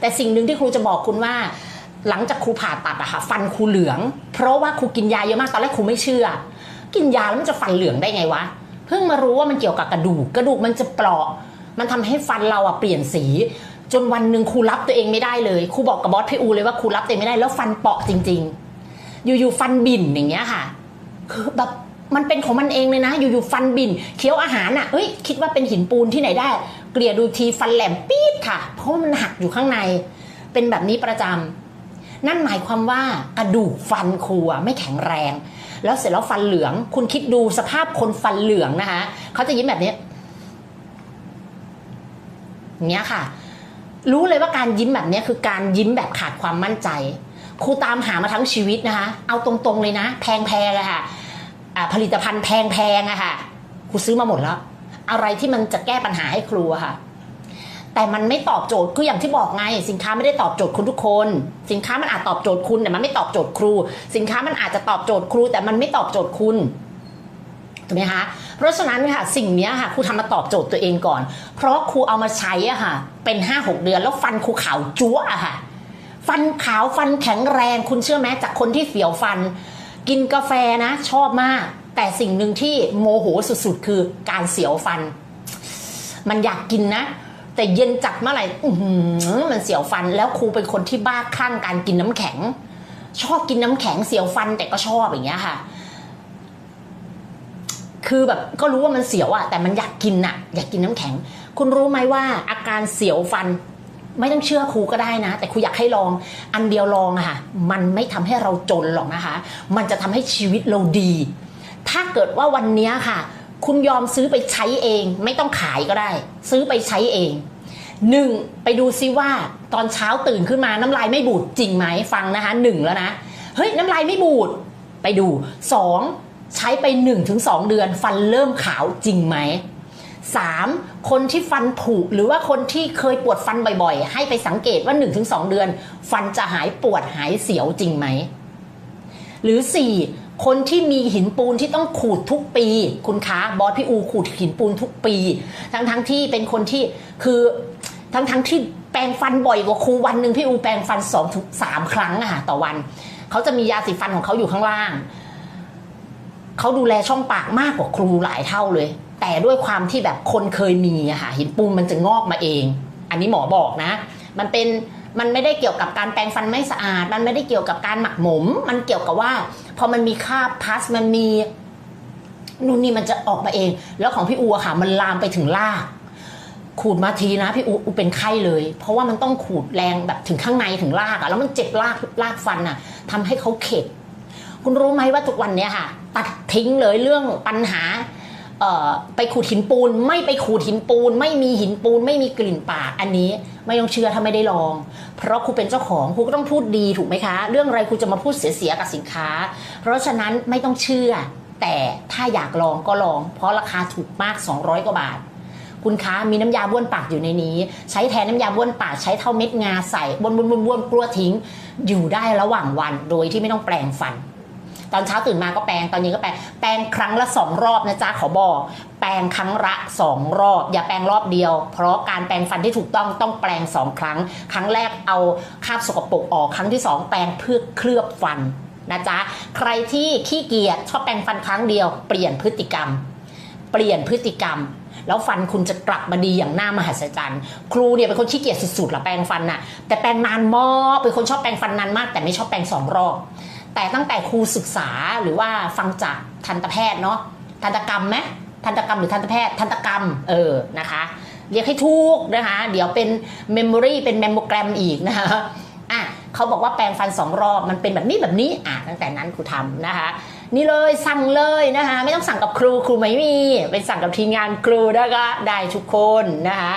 แต่สิ่งหนึ่งที่ครูจะบอกคุณว่า หลังจากครูผ่าตัดอะค่ะฟันครูเหลือง เพราะว่าครูกินยาเยอะมากตอนแรกครูไม่เชื่อ กินยาแล้วมันจะฟันเหลืองได้ไงวะเพิ่งมารู้ว่ามันเกี่ยวกับกระดูกกระดูกมันจะเปราะ มันทำให้ฟันเราอะเปลี่ยนสี จนวันหนึ่งครูรับตัวเองไม่ได้เลยครูบอกกับบอสพี่อูเลยว่าครูรับตัวเองไม่ได้แล้วฟันเปราะจริง ๆ อยู่ๆฟันบิ่นอย่างเงี้ยค่ะ คือแบบมันเป็นของมันเองเลยนะ อยู่ๆฟันบิ่นเคี้ยวอาหารอะเอ้ยคิดว่าเป็นหินปูนที่ไหนได้ กลี่ยดูทีฟันแหลมปี๊ดค่ะ เพราะว่ามันหักอยู่ข้างใน เป็นแบบนี้ประจำนั่นหมายความว่ากระดูกฟันครูอะไม่แข็งแรง แล้วเสร็จแล้วฟันเหลือง คุณคิดดูสภาพคนฟันเหลืองนะคะเขาจะยิ้มแบบนี้เนี้ยค่ะ รู้เลยว่าการยิ้มแบบนี้คือการยิ้มแบบขาดความมั่นใจ ครูตามหามาทั้งชีวิตนะคะ เอาตรงๆเลยนะ แพงๆอะค่ะผลิตภัณฑ์แพงๆอะค่ะครูซื้อมาหมดแล้ว อะไรที่มันจะแก้ปัญหาให้ครูค่ะ แต่มันไม่ตอบโจทย์คืออย่างที่บอกไง สินค้าไม่ได้ตอบโจทย์คุณทุกคน สินค้ามันอาจตอบโจทย์คุณแต่มันไม่ตอบโจทย์ครู สินค้ามันอาจจะตอบโจทย์ครู แต่มันไม่ตอบโจทย์คุณถูกไหมคะเพราะฉะนั้นค่ะสิ่งนี้ค่ะครูทำมาตอบโจทย์ตัวเองก่อน เพราะครูเอามาใช้อะค่ะ เป็นห้าหกเดือนแล้วฟันครูขาวจั๊วอะค่ะ ฟันขาวฟันแข็งแรงคุณเชื่อไหมจากคนที่เสียวฟัน กินกาแฟนะ ชอบมาก แต่สิ่งหนึ่งที่โมโหสุดๆ คือการเสียวฟัน มันอยากกินนะ แต่เย็นจัดเมื่อไหร่มันเสียวฟันแล้วครูเป็นคนที่บ้าคลั่งการกินน้ำแข็ง ชอบกินน้ำแข็งเสียวฟันแต่ก็ชอบอย่างเงี้ยค่ะ คือแบบก็รู้ว่ามันเสียวอะแต่มันอยากกินอะอยากกินน้ำแข็ง คุณรู้ไหมว่า อาการเสียวฟันไม่ต้องเชื่อครูก็ได้นะ แต่ครูอยากให้ลองอันเดียวลองอะค่ะ มันไม่ทำให้เราจนหรอกนะคะ มันจะทำให้ชีวิตเราดี ถ้าเกิดว่าวันนี้ค่ะ คุณยอมซื้อไปใช้เอง ไม่ต้องขายก็ได้ ซื้อไปใช้เองหนึ่งไปดูซิว่าตอนเช้าตื่นขึ้นมาน้ำลายไม่บูดจริงไหมฟังนะคะหนึ่งแล้วนะเฮ้ยน้ำลายไม่บูดไปดูสองใช้ไป1นถึงสเดือน ฟันเริ่มขาวจริงไหมสามคนที่ฟันผุหรือว่าคนที่เคยปวดฟันบ่อยๆ ให้ไปสังเกตว่า1นถึงสเดือน ฟันจะหายปวดหายเสียวจริงไหม หรือ 4 คนที่มีหินปูนที่ต้องขูดทุกปี คุณคะบอสพี่อูขูดหินปูนทุกปี ทั้งทั้งๆที่เป็นคนที่คือทั้งทั้งๆที่แปรงฟันบ่อยกว่าครูวันหนึ่งพี่อูแปรงฟัน2องถึงสามครั้งอะค่ะต่อวันเขาจะมียาสีฟันของเขาอยู่ข้างล่างเขาดูแลช่องปากมากกว่าครูหลายเท่าเลย แต่ด้วยความที่แบบคนเคยมีอะค่ะหินปูนมันจะงอกมาเอง อันนี้หมอบอกนะ มันเป็น มันไม่ได้เกี่ยวกับการแปรงฟันไม่สะอาด มันไม่ได้เกี่ยวกับการหมักหมม มันเกี่ยวกับว่า พอมันมีคราบพลาสมันมีนู่นนี่มันจะออกมาเอง แล้วของพี่อูอะค่ะ มันลามไปถึงรากขูดมาทีนะพี่อูอูเป็นไข้เลย เพราะว่ามันต้องขูดแรงแบบถึงข้างในถึงรากอะแล้วมันเจ็บรากรากฟันอะทำให้เขาเข็ดคุณรู้ไหมว่าทุกวันเนี้ยค่ะ ตัดทิ้งเลยเรื่องปัญหา ไปขูดหินปูน ไม่ไปขูดหินปูน ไม่มีหินปูน ไม่มีกลิ่นปากอันนี้ไม่ต้องเชื่อถ้าไม่ได้ลอง เพราะครูเป็นเจ้าของครูก็ต้องพูดดีถูกไหมคะ เรื่องอะไรครูจะมาพูดเสียๆกับสินค้า เพราะฉะนั้นไม่ต้องเชื่อ แต่ถ้าอยากลองก็ลอง เพราะราคาถูกมาก 200 กว่าบาท คุณคะมีน้ำยาบ้วนปากอยู่ในนี้ ใช้แทนน้ำยาบ้วนปากใช้เท่าเม็ดงาใส่บ้วนบ้วนบ้วนบ้วนกลัวทิ้ง อยู่ได้ระหว่างวันโดยที่ไม่ต้องแปลงฟัน ตอนเช้าตื่นมาก็แปรงตอนเย็นก็แปรงแปรงครั้งละสองรอบนะจ๊ะขอบอก แปรงครั้งละสองรอบ อย่าแปรงรอบเดียว เพราะการแปรงฟันที่ถูกต้องต้องแปรงสองครั้ง ครั้งแรกเอาคราบสกปรกออกครั้งที่สองแปรงเพื่อเคลือบฟันนะจ๊ะใครที่ขี้เกียจชอบแปรงฟันครั้งเดียว เปลี่ยนพฤติกรรม เปลี่ยนพฤติกรรมแล้วฟันคุณจะกลับมาดีอย่างน่ามหัศจรรย์ ครูเนี่ยเป็นคนขี้เกียจสุดๆละแปรงฟันน่ะแต่แปรงนานมากเป็นคนชอบแปรงฟันนานมาก แต่ไม่ชอบแปรงสองรอบ แต่ตั้งแต่ครูศึกษาหรือว่าฟังจากทันตแพทย์เนาะทันตกรรมไหมทันตกรรมหรือทันตแพทย์ทันตกรรมเออนะคะเรียกให้ถูกนะคะเดี๋ยวเป็นเมมโมรีเป็นเมมโมแกรมอีกนะคะอะเขาบอกว่าแปรงฟันสองรอบมันเป็นแบบนี้แบบนี้อะตั้งแต่นั้นครูทำนะคะ นี่เลยสั่งเลยนะคะไม่ต้องสั่งกับครูครูไม่มีไปสั่งกับทีมงานครูนะคะได้ทุกคนนะคะ